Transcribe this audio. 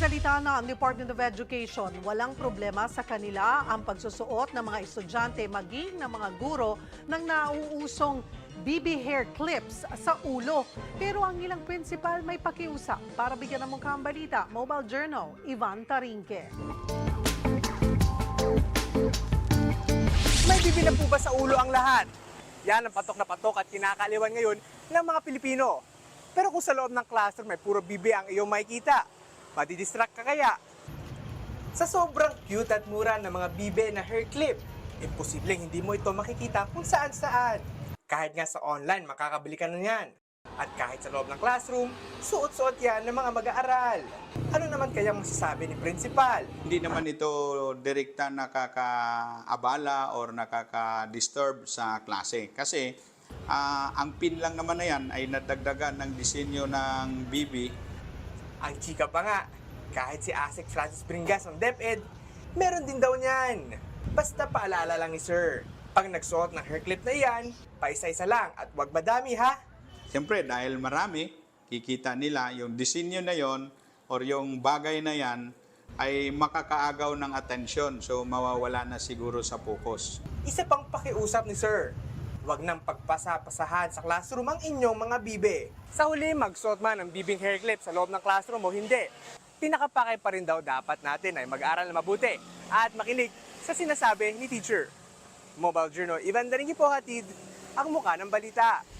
Nagsalita na ang Department of Education. Walang problema sa kanila ang pagsusuot ng mga estudyante maging ng mga guro ng nauusong BB hair clips sa ulo. Pero ang ilang principal may pakiusap para bigyan ng mukha ang balita. Mobile Journal, Ivan Tarinque. May bibi na po ba sa ulo ang lahat? Yan ang patok na patok at kinakaliwan ngayon ng mga Pilipino. Pero kung sa loob ng classroom may puro bibi ang iyong makikita, madidistract ka kaya? Sa sobrang cute at mura ng mga bibe na hair clip, imposibleng hindi mo ito makikita kung saan saan. Kahit nga sa online, makakabili ka na yan. At kahit sa loob ng classroom, suot-suot yan ng mga mag-aaral. Ano naman kayang masasabi ni Principal? Hindi naman ito direkta nakakaabala or nakaka-disturb sa klase. Kasi ah, ang pin lang naman na yan ay nadagdagan ng disenyo ng BB. Ang chika pa nga, kahit si Asik Francis Bringas ng DepEd, meron din daw niyan. Basta paalala lang ni Sir, pag nagsuot ng hair clip na iyan, paisa-isa lang at wag madami ha. Siyempre, dahil marami, kikita nila yung disenyo na yon or yung bagay na yan ay makakaagaw ng atensyon. So, mawawala na siguro sa focus. Isa pang pakiusap ni Sir, wag nang pagpasa-pasahan sa classroom ang inyong mga bibe. Sa huli, magsuot man ng bibing hair clip sa loob ng classroom o hindi. Pinakapakay pa rin daw dapat natin ay mag-aral na mabuti at makinig sa sinasabi ni teacher. Mobile Journal, Ivan Daringi po hatid, ang muka ng balita.